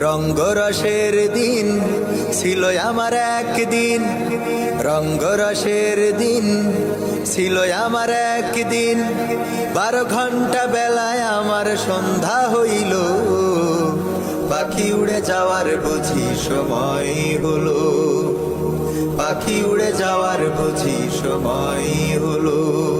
রঙ্গরসের দিন ছিল আমার একদিন। রঙ্গরসের দিন ছিল আমার একদিন। বারো ঘণ্টা বেলায় আমার সন্ধ্যা হইল। পাখি উড়ে যাওয়ার বুঝি সময় হলো। পাখি উড়ে যাওয়ার বুঝি সময় হলো।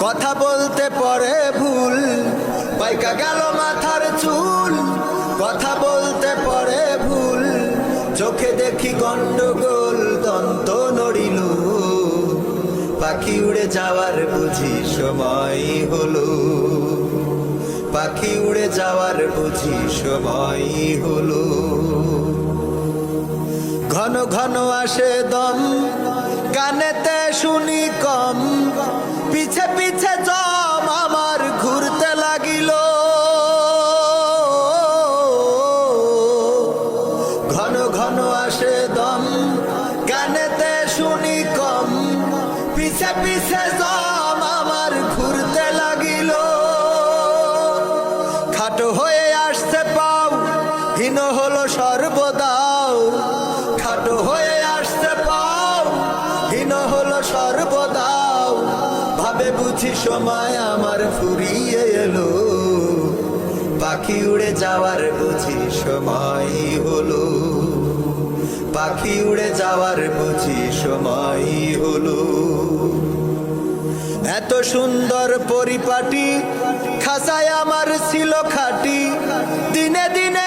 কথা বলতে পরে ভুল, পাইকা গেল মাথার চুল। কথা বলতে পরে ভুল, চোখে দেখি গন্ডগোল, দন্ত নড়িল। পাখি উড়ে যাওয়ার বুঝি সময় হলো। পাখি উড়ে যাওয়ার বুঝি সময় হলো। ঘন ঘন আসে দম গানেতে শুনি কম। পিছে পিছে জম আমার ঘুরতে লাগিল। ঘন ঘন আসে দম, গানেতে শুনি কম। পিছে পিছে জম আমার ঘুরতে লাগিল। খাটো হয়ে আসতে পাও, হীন হলো সর্বদাও। খাটো হয়ে আসতে পাও, হীন হলো সর্বদাও। ভাবে বুঝি সময় আমার ফুরিয়ে এলো। পাখি উড়ে যাওয়ার বুঝি সময় হলো। পাখি উড়ে যাওয়ার বুঝি সময় হলো। এত সুন্দর পরিপাটি খাসায় আমার ছিল খাটি। দিনে দিনে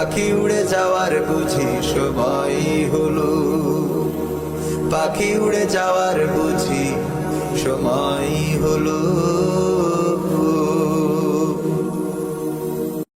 পাখি উড়ে যাওয়ার বুঝি সময় হলো। পাখি উড়ে যাওয়ার বুঝি সময় হলো।